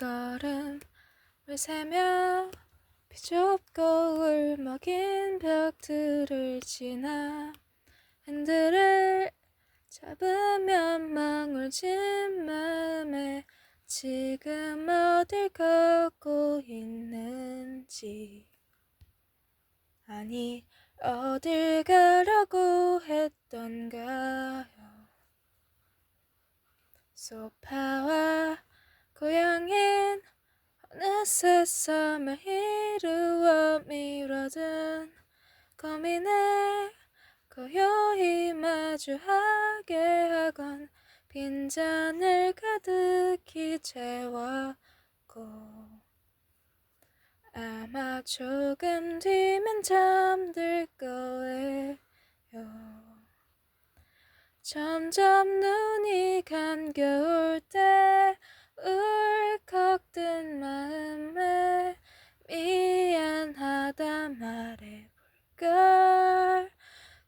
발걸음을 세며 비좁고 울먹인 벽들을 지나 핸들을 잡으면 망울진 마음에 지금 어딜 걷고 있는지. 아니 어딜 가려고 했던가요? 소파와 고향인 삶을 이루어 미뤄둔 고민을 고요히 마주하게 하건 빈잔을 가득히 채웠고 아마 조금 뒤면 잠들 거예요. 점점 눈이 감겨올 때 울컥 든 마음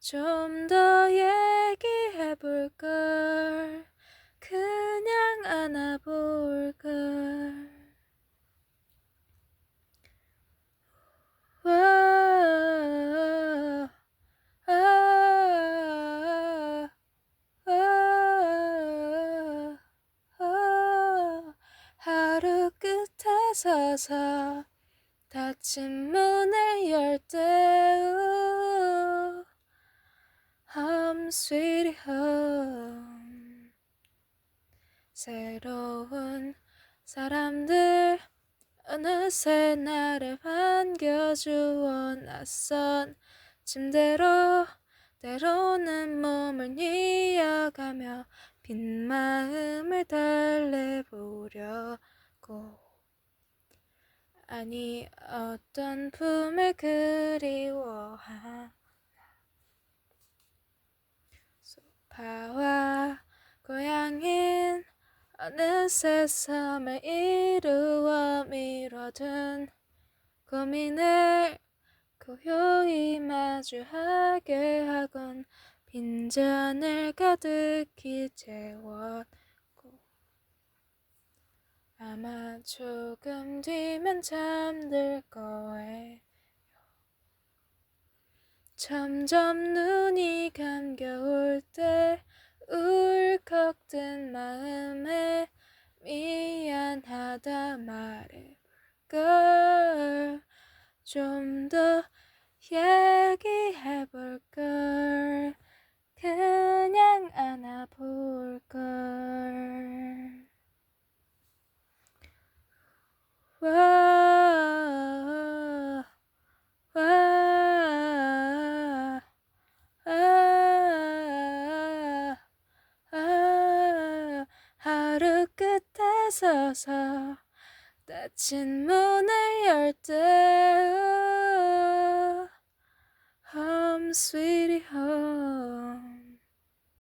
좀 더 얘기해볼걸. 그냥 안아볼걸. 와, 아, 아, 아, 하루 끝에 서서 닫힌 문을 열때 Home sweet home. 새로운 사람들 어느새 나를 반겨주어 낯선 침대로 때로는 몸을 뉘어가며 빈 마음을 달래보려고. 아니 어떤 품을 그리워하나 소 파와 고향인 어느새 삶을 이루어 미뤄둔 고민을 고요히 마주하게 하건 빈잔을 가득히 채웠고 아마 조금 뒤면 잠들 거예요 점점 눈이 감겨올 때 울컥든 마음에 미안하다 말해볼걸 좀 더 얘기해볼걸 그냥 안아볼걸 와, 와, 아, 아, 하루 끝에 서서 닫힌 문을 열 때 Home sweet